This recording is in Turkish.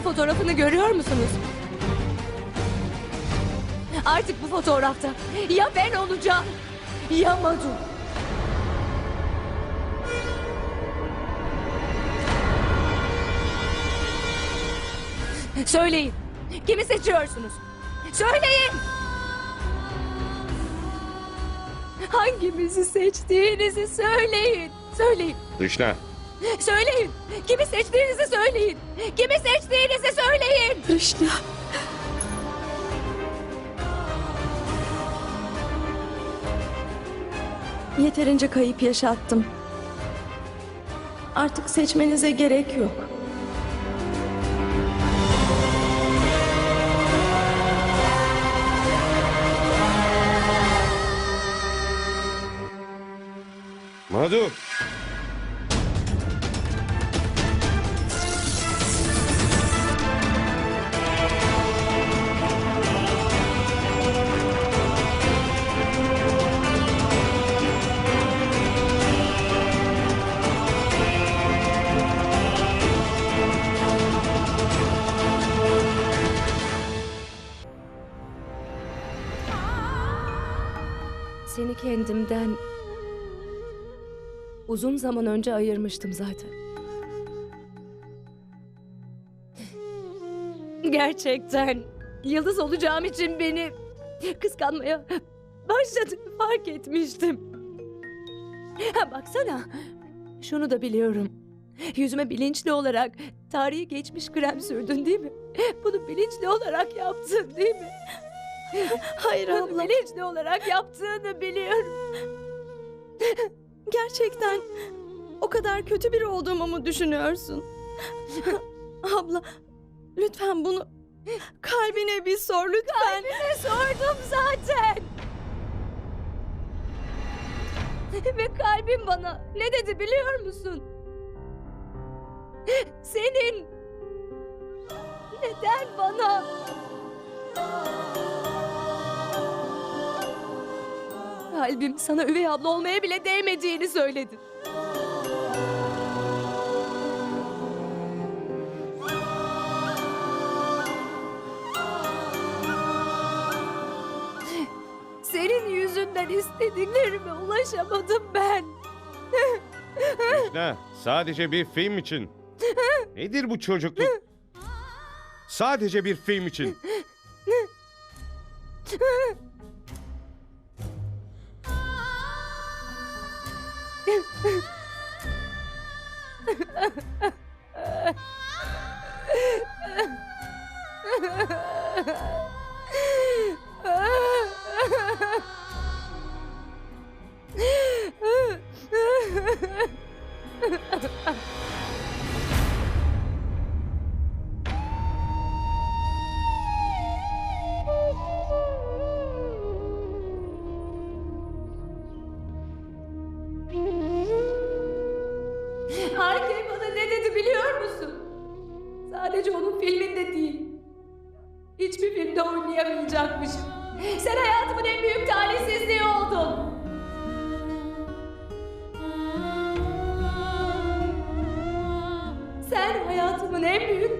aile fotoğrafını görüyor musunuz? Artık bu fotoğrafta ya ben olacağım ya Madu. Söyleyin. Kimi seçiyorsunuz? Söyleyin. Hangimizi seçtiğinizi söyleyin. Söyleyin. Dışla. Söyleyin. Kimi seçtiğinizi söyleyin. Kimi seçtiğinizi söyleyin. Rişna. Yeterince kayıp yaşattım. Artık seçmenize gerek yok. Madu. Seni kendimden uzun zaman önce ayırmıştım zaten. Gerçekten yıldız olacağım için beni kıskanmaya başladığını fark etmiştim. Ha, baksana şunu da biliyorum. Yüzüme bilinçli olarak tarihi geçmiş krem sürdün değil mi? Bunu bilinçli olarak yaptın değil mi? Hayır Bunu abla. bilinçli olarak yaptığını biliyorum. Gerçekten o kadar kötü biri olduğumu mu düşünüyorsun? abla lütfen bunu kalbine bir sor lütfen. Kalbime sordum zaten. Ve kalbim bana ne dedi biliyor musun? Senin neden bana Kalbim sana üvey abla olmaya bile değmediğini söyledi. Senin yüzünden istediklerime ulaşamadım ben. Dışla. Sadece bir film için. Nedir bu çocukluk? Sadece bir film için. Arkey bana dedi biliyor musun? Sadece onun filminde değil. Hiçbir filmde oynayamayacakmışım. Sen hayatımın en büyük talihsizliği oldun. Sen hayatımın en büyük